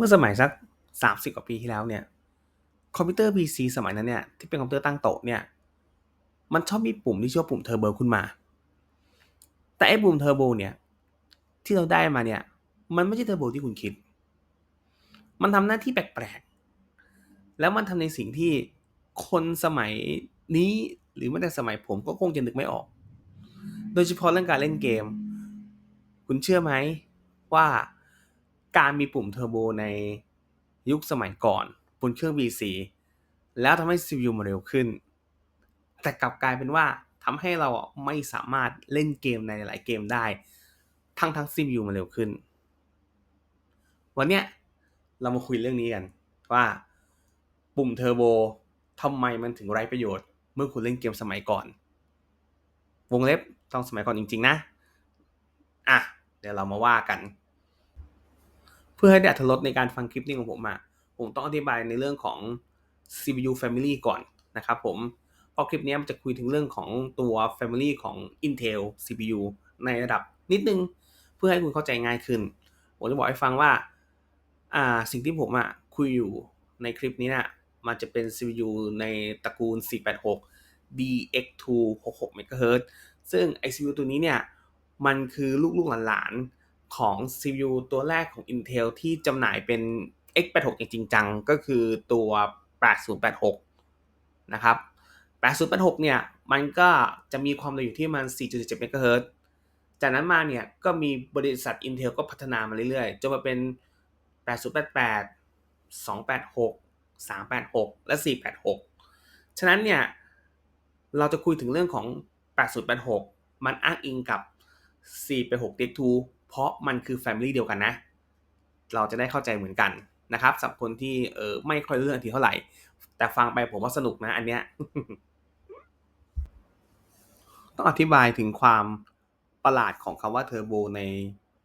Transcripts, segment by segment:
มื่อสมัยสัก30กว่าปีที่แล้วเนี่ยคอมพิวเตอร์ PC สมัยนั้นเนี่ยที่เป็นคอมพิวเตอร์ตั้งโต๊ะเนี่ยมันชอบมีปุ่มที่ชื่อปุ่มเทอร์โบขึ้นมา แต่ไอ้ปุ่มเทอร์โบเนี่ยที่เราได้มาเนี่ยมันไม่ใช่เทอร์โบที่คุณคิด มันทำหน้าที่แปลกๆ แล้วมันทำในสิ่งที่คนสมัยนี้หรือแม้แต่สมัยผมก็คงจะนึกไม่ออก โดยเฉพาะเรื่องการเล่นเกม คุณเชื่อไหมว่า การมีปุ่มเทอร์โบในยุคสมัยก่อนบนเครื่อง VC แล้วทำให้ CPU มันเร็วขึ้น แต่กลับกลายเป็นว่าทำให้เราไม่สามารถเล่นเกมในหลายเกมได้ ทั้งทั้ง CPU มันเร็วขึ้น วันเนี้ยเรามาคุยเรื่องนี้กันว่าปุ่มเทอร์โบทำไมมันถึงไร้ประโยชน์ เมื่อคุณเล่นเกมสมัยก่อน วงเล็บต้องสมัยก่อนจริง ๆ นะ อะ เดี๋ยวเรามาว่ากัน พื่อให้ได้อรรถรสในการฟังคลิปนี้ของผมอะผมต้องอธิบายในเรื่องของ CPU Family ก่อนนะครับผม เพราะคลิปนี้มันจะคุยถึงเรื่องของตัว Family ของ Intel CPU ในระดับนิดนึง เพื่อให้คุณเข้าใจง่ายขึ้น ผมจะบอกให้ฟังว่าอ่าสิ่งที่ผมอะคุยอยู่ในคลิปนี้นะ่ะมันจะเป็น CPU ในตระกูล 486 DX2 66 MHz ซึ่งไอ CPU ตัวนี้เนี่ย มันคือลูกๆหลานๆ ของ CPU ตัวแรกของ Intel ที่จำหน่ายเป็น x86 อย่างจริงจังก็คือตัว 8086 นะครับ 8086 เนี่ย มันก็จะมีความเร็วอยู่ที่มัน 4.7 MHz จากนั้นมาเนี่ย ก็มีบริษัท Intel ก็พัฒนามาเรื่อยๆ จนมาเป็น 8088 286 386 และ 486 ฉะนั้นเนี่ย เราจะคุยถึงเรื่องของ 8086 มันอ้างอิงกับ 486 d 2 เพราะมันคือ Family เดียวกันนะ เราจะได้เข้าใจเหมือนกันนะครับสำหรับคนที่เออไม่ค่อยเรื่องทีเท่าไหร่ แต่ฟังไปผมว่าสนุกนะอันเนี้ยต้องอธิบายถึงความประหลาดของคำว่าเทอร์โบใน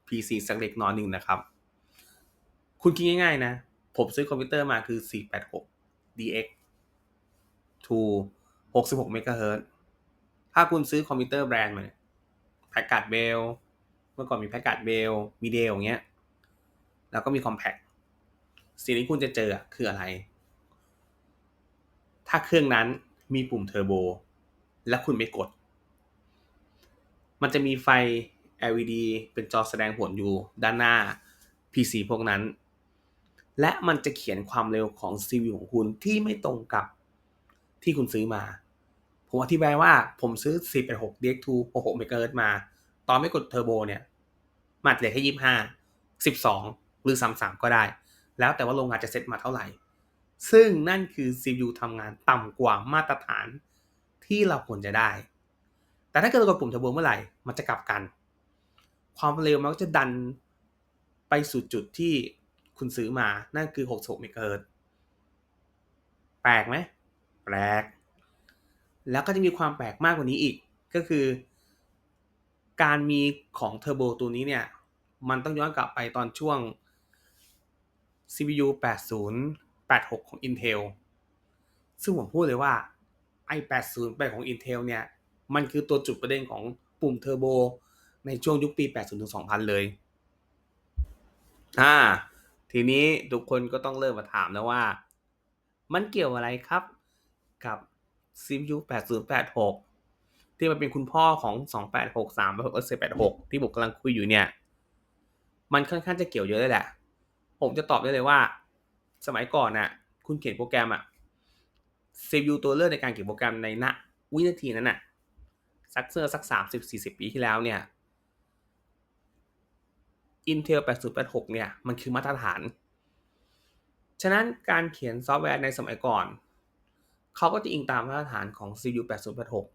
PC สักเล็กน้อยหนึ่งนะครับ คุณคิดง่ายๆนะ ผมซื้อคอมพิวเตอร์มาคือ 486 DX to 66 MHz ถ้าคุณซื้อคอมพิวเตอร์แบรนด์มาแพคการ์ดเบล เมื่อก่อนมีแพคการ์ดเบลมีเดลอย่างเงี้ย แล้วก็มีคอมแพคสิ่งที่คุณจะเจอคืออะไร ถ้าเครื่องนั้นมีปุ่มเทอร์โบและคุณไม่กด มันจะมีไฟ LED เป็นจอแสดงผลอยู่ด้านหน้า PC พวกนั้น และมันจะเขียนความเร็วของ CPU ของคุณที่ไม่ตรงกับที่คุณซื้อมา ผมอธิบายว่าผมซื้อ 486 DX2 66 MHz มา ตอนไม่กดเทอร์โบเนี่ยมาเหลือแค่25 12หรือ33ก็ได้ แล้วแต่ว่าโรงงานจะเซ็ตมาเท่าไหร่ ซึ่งนั่นคือ CPU ทำงานต่ำกว่ามาตรฐานที่เราควรจะได้ แต่ถ้าเกิดเรากดปุ่มเทอร์โบเมื่อไหร่ มันจะกลับกัน ความเร็วมันก็จะดันไปสู่จุดที่คุณซื้อมา นั่นคือ66เมกะเฮิรตซ์แปลกไหมแปลก แล้วก็จะมีความแปลกมากกว่านี้อีก ก็คือ การมีของเทอร์โบตัวนี้เนี่ย มันต้องย้อนกลับไปตอนช่วง CPU 80 86 ของ Intel ซึ่งผมพูดเลยว่าไอ80 8ของ Intel เนี่ย มันคือตัวจุดประเด็นของปุ่มเทอร์โบในช่วงยุคปี 80ถึง2000 เลย อ่า ทีนี้ทุกคนก็ต้องเริ่มมาถามแล้วว่า มันเกี่ยวอะไรครับกับ CPU 8086 ที่มันเป็นคุณพ่อของ286 386 486ที่ผมกำลังคุยอยู่เนี่ย มันค่อนข้างจะเกี่ยวเยอะเลยแหละ ผมจะตอบได้เลยว่า สมัยก่อนน่ะ คุณเขียนโปรแกรมอะ CPU ตัวเลือกในการเขียนโปรแกรมในณวินาทีนั้นน่ะสักเซอร์สัก30-40ปีที่แล้วเนี่ย Intel 8086 เนี่ย มันคือมาตรฐาน ฉะนั้นการเขียนซอฟต์แวร์ในสมัยก่อน เขาก็จะอิงตามมาตรฐานของ CPU 8086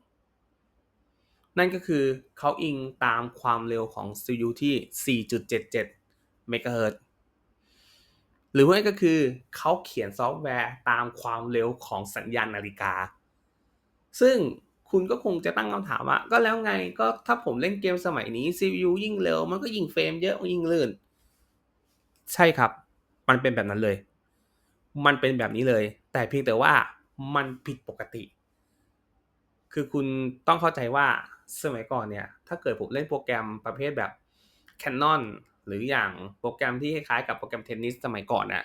นั่นก็คือเขาอิงตามความเร็วของ CPU ที่ 4.77 MHz หรือว่าก็คือเขาเขียนซอฟต์แวร์ตามความเร็วของสัญญาณนาฬิกา ซึ่งคุณก็คงจะตั้งคำถามว่าก็แล้วไงก็ถ้าผมเล่นเกมสมัยนี้ CPU ยิ่งเร็ว มันก็ยิ่งเฟรมเยอะยิ่งลื่น ใช่ครับ มันเป็นแบบนั้นเลย มันเป็นแบบนี้เลย แต่เพียงแต่ว่ามันผิดปกติ คือคุณต้องเข้าใจว่า สมัยก่อนเนี่ย ถ้าเกิดผมเล่นโปรแกรมประเภทแบบ Canon หรืออย่างโปรแกรมที่คล้ายกับโปรแกรมเทนนิสสมัยก่อนน่ะ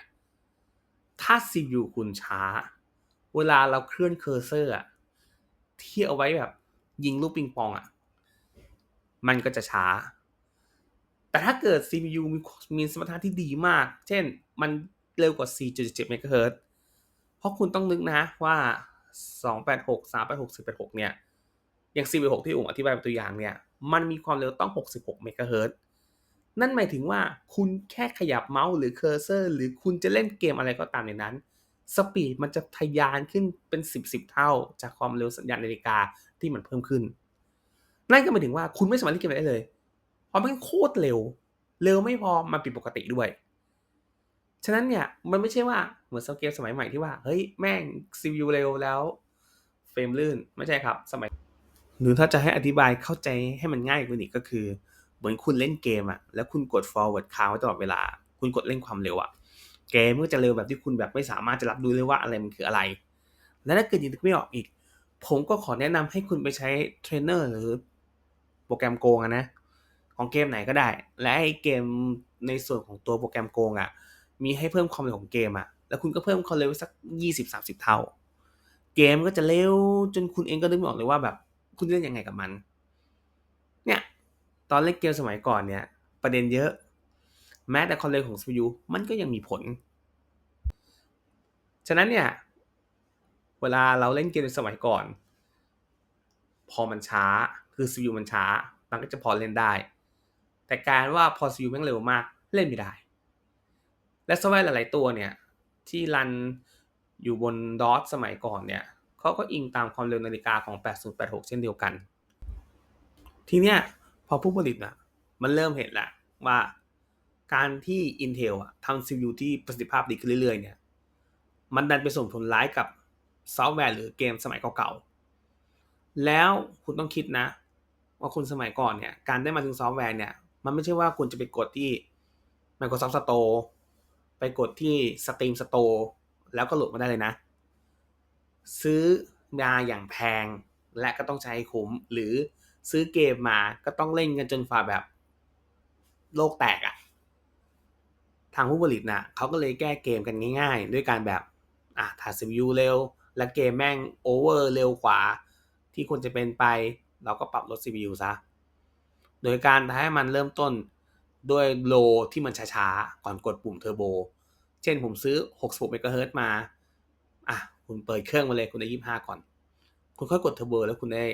ถ้า CPU คุณช้า เวลาเราเคลื่อนเคอร์เซอร์อะที่เอาไว้แบบยิงลูกปิงปองอะมันก็จะช้า แต่ถ้าเกิด CPU มีมีสมรรถนะที่ดีมาก เช่นมันเร็วกว่า 4.7เมกะเฮิรตเพราะคุณต้องนึกนะว่า 286 386 486 เนี่ย อย่าง486ที่ผมอธิบายเป็นตัวอย่างเนี่ย มันมีความเร็วต้อง 66 เมกะเฮิรตนั่นหมายถึงว่าคุณแค่ขยับเมาส์หรือเคอร์เซอร์ หรือคุณจะเล่นเกมอะไรก็ตามในนั้น สปีดมันจะทะยานขึ้นเป็น 10 10 เท่า จากความเร็วสัญญาณนาฬิกาที่มันเพิ่มขึ้น นั่นก็หมายถึงว่าคุณไม่สามารถเล่นเกมได้เลย เพราะมันโคตรเร็ว เร็วไม่พอมันผิดปกติด้วย ฉะนั้นเนี่ยมันไม่ใช่ว่าเหมือนเกมสมัยใหม่ที่ว่าเฮ้ยแม่ง CPU เร็วแล้วเฟรมลื่นไม่ใช่ครับสมัย หรือถ้าจะให้อธิบายเข้าใจให้มันง่ายกว่านี้ก็คือ เหมือนคุณเล่นเกมอะแล้วคุณกด forward ค้างไว้ตลอดเวลา คุณกดเร่งความเร็วอะเกมก็จะเร็วแบบที่คุณแบบไม่สามารถจะรับรู้เลยว่าอะไรมันคืออะไร และถ้าเกิดยังนึกไม่ออกอีก ผมก็ขอแนะนำให้คุณไปใช้เทรนเนอร์หรือโปรแกรมโกงอะนะของเกมไหนก็ได้ และไอ้เกมในส่วนของตัวโปรแกรมโกงอะมีให้เพิ่มความเร็วของเกมอะแล้วคุณก็เพิ่มความเร็วสัก 20-30 เท่า เกมก็จะเร็วจนคุณเองก็นึกไม่ออกเลยว่าแบบ คุณเล่นยังไงกับมัน เนี่ย ตอนเล่นเกมสมัยก่อนเนี่ย ประเด็นเยอะ แม้แต่ความเร็วของ CPU มันก็ยังมีผล ฉะนั้นเนี่ย เวลาเราเล่นเกมสมัยก่อน พอมันช้าคือ CPU มันช้า มันก็จะพอเล่นได้ แต่การว่าพอ CPU แม่งเร็วมากเล่นไม่ได้ และซอฟต์แวร์หลาย ๆ ตัวเนี่ย ที่รันอยู่บน DOS สมัยก่อนเนี่ย เขาก็อิงตามความเร็วนาฬิกาของ 8086 เช่นเดียวกัน ทีเนี้ยพอผู้ผลิตอะมันเริ่มเห็นแล้วว่าการที่ Intel อะทำ CPU ที่ประสิทธิภาพดีขึ้นเรื่อยๆ เนี่ย มันดันไปส่งผลร้ายกับซอฟต์แวร์หรือเกมสมัยเก่าๆ แล้วคุณต้องคิดนะ ว่าคุณสมัยก่อนเนี่ย การได้มาถึงซอฟต์แวร์เนี่ย มันไม่ใช่ว่าคุณจะไปกดที่ Microsoft Store ไปกดที่ Steam Store แล้วก็โหลดมาได้เลยนะ ซื้อมาอย่างแพงและก็ต้องใช้คุ้ม หรือซื้อเกมมาก็ต้องเล่นกันจนฝ่าแบบโลกแตกอะ่ะ ทางผู้ผลิตนะ่ะเขาก็เลยแก้เกมกันง่ายๆ ด้วยการแบบอะถ้า CPU เร็ว และเกมแม่งโอเวอร์เร็วกว่า ที่ควรจะเป็นไป เราก็ปรับลด CPU ซะ โดยการให้มันเริ่มต้นด้วยโลที่มันช้าๆ ก่อนกดปุ่มเทอร์โบ เช่นผมซื้อ 66เมกะเฮิรตมา คุณเปิดเครื่องมาเลยคุณได้25ก่อน คุณค่อยกดเทอร์โบแล้วคุณได้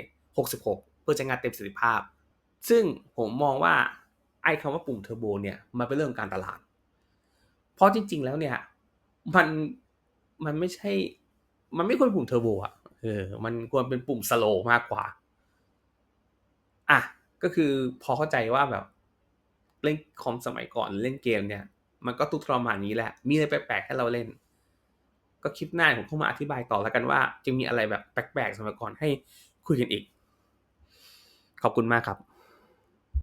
66เพื่อใช้งานเต็มประสิทธิภาพ ซึ่งผมมองว่าไอ้คำว่าปุ่มเทอร์โบเนี่ยมันเป็นเรื่องการตลาด เพราะจริง ๆ แล้วเนี่ยมันมันไม่ใช่ มันไม่ควรปุ่มเทอร์โบอะเออมันควรเป็นปุ่มสโลมากกว่าอะก็คือพอเข้าใจว่าแบบเล่นคอมสมัยก่อนเล่นเกมเนี่ย มันก็ทุกทรมานนี้แหละ มีอะไรแปลกๆให้เราเล่น ก็คลิปหน้าผมเข้ามาอธิบายต่อแล้วกันว่า จะมีอะไรแบบแปลกๆสมัยก่อนให้คุยกันอีก ขอบคุณมากครับ